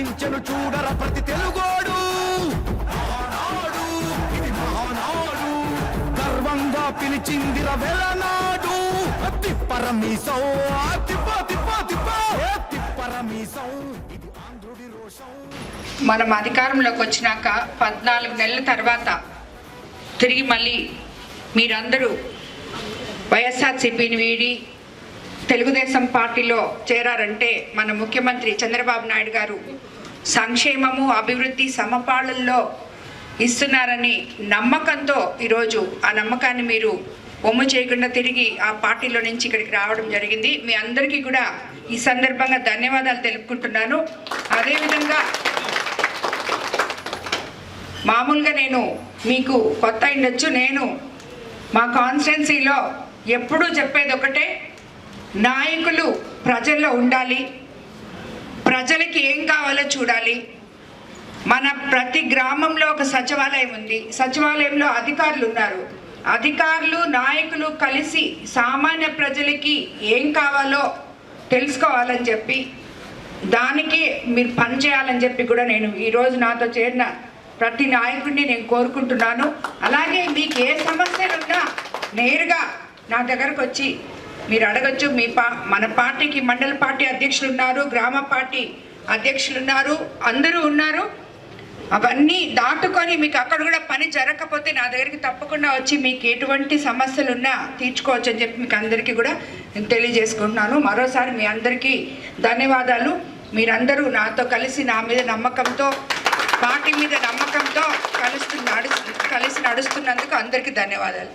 గర్జించను చూడర ప్రతి తెలుగోడు. మహానాడు ఇది మహానాడు. గర్వంగా పిలిచిందిర వెలనాడు తిప్పరమీసం తిప్ప తిప్ప తిప్ప ఏ తిప్పరమీసం ఇది ఆంధ్రుడి రోషం. మనం అధికారంలోకి వచ్చినాక పద్నాలుగు నెలల తర్వాత తిరిగి మళ్ళీ మీరందరూ వైఎస్ఆర్సీపీని వీడి తెలుగుదేశం పార్టీలో చేరారంటే మన ముఖ్యమంత్రి చంద్రబాబు నాయుడు గారు సంక్షేమము అభివృద్ధి సమపాళల్లో ఇస్తున్నారని నమ్మకంతో ఈరోజు ఆ నమ్మకాన్ని మీరు ఒమ్ము చేయకుండా తిరిగి ఆ పార్టీలో నుంచి ఇక్కడికి రావడం జరిగింది. మీ అందరికీ కూడా ఈ సందర్భంగా ధన్యవాదాలు తెలుపుకుంటున్నాను. అదేవిధంగా మామూలుగా నేను మీకు కొత్త ఉండొచ్చు. నేను మా కాన్స్టిట్యున్సీలో ఎప్పుడూ చెప్పేది ఒకటే నాయకులు ప్రజల్లో ఉండాలి. ప్రజలకి ఏం కావాలో చూడాలి. మన ప్రతి గ్రామంలో ఒక సచివాలయం ఉంది. సచివాలయంలో అధికారులు ఉన్నారు. అధికారులు నాయకులు కలిసి సామాన్య ప్రజలకి ఏం కావాలో తెలుసుకోవాలని చెప్పి దానికి మీరు పనిచేయాలని చెప్పి కూడా నేను ఈరోజు నాతో చేరిన ప్రతి నాయకుడిని నేను కోరుకుంటున్నాను. అలాగే మీకు ఏ సమస్యలు ఉన్నా నేరుగా నా దగ్గరకు వచ్చి మీరు అడగచ్చు మీ పా మన పార్టీకి మండల పార్టీ అధ్యక్షులు ఉన్నారు గ్రామ పార్టీ అధ్యక్షులు ఉన్నారు అందరూ ఉన్నారు. అవన్నీ దాటుకొని మీకు అక్కడ కూడా పని జరగకపోతే నా దగ్గరికి తప్పకుండా వచ్చి మీకు ఎటువంటి సమస్యలు ఉన్నా తీర్చుకోవచ్చు అని చెప్పి మీకు అందరికీ కూడా నేను తెలియజేసుకుంటున్నాను. మరోసారి మీ అందరికీ ధన్యవాదాలు. మీరందరూ నాతో కలిసి నా మీద నమ్మకంతో పార్టీ మీద నమ్మకంతో కలుస్తు నడు కలిసి నడుస్తున్నందుకు అందరికీ ధన్యవాదాలు.